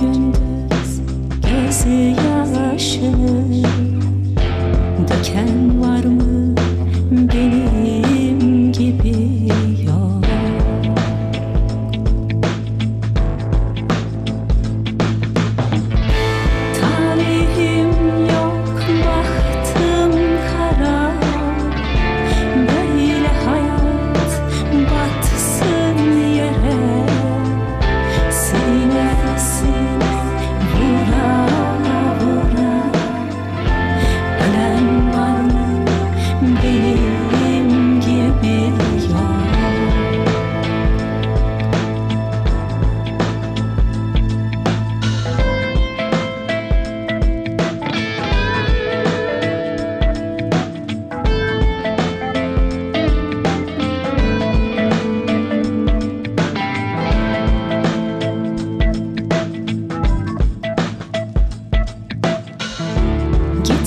gündüz gezi yağışını Döken var mı?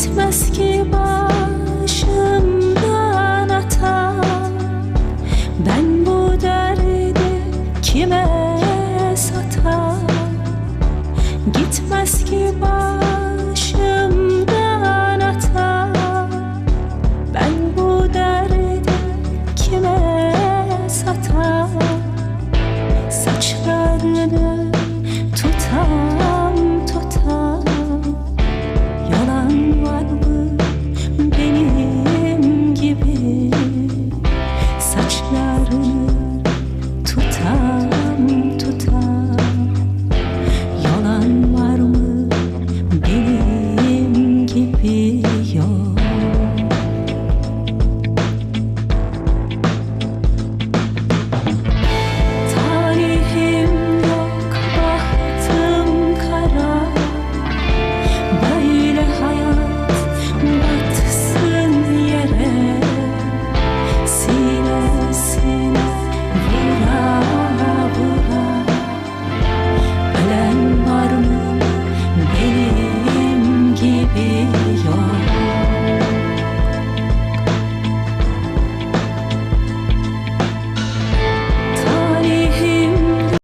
Bitmez ki başımdan atan Ben bu derdi kime satar? Gitmez ki başımdan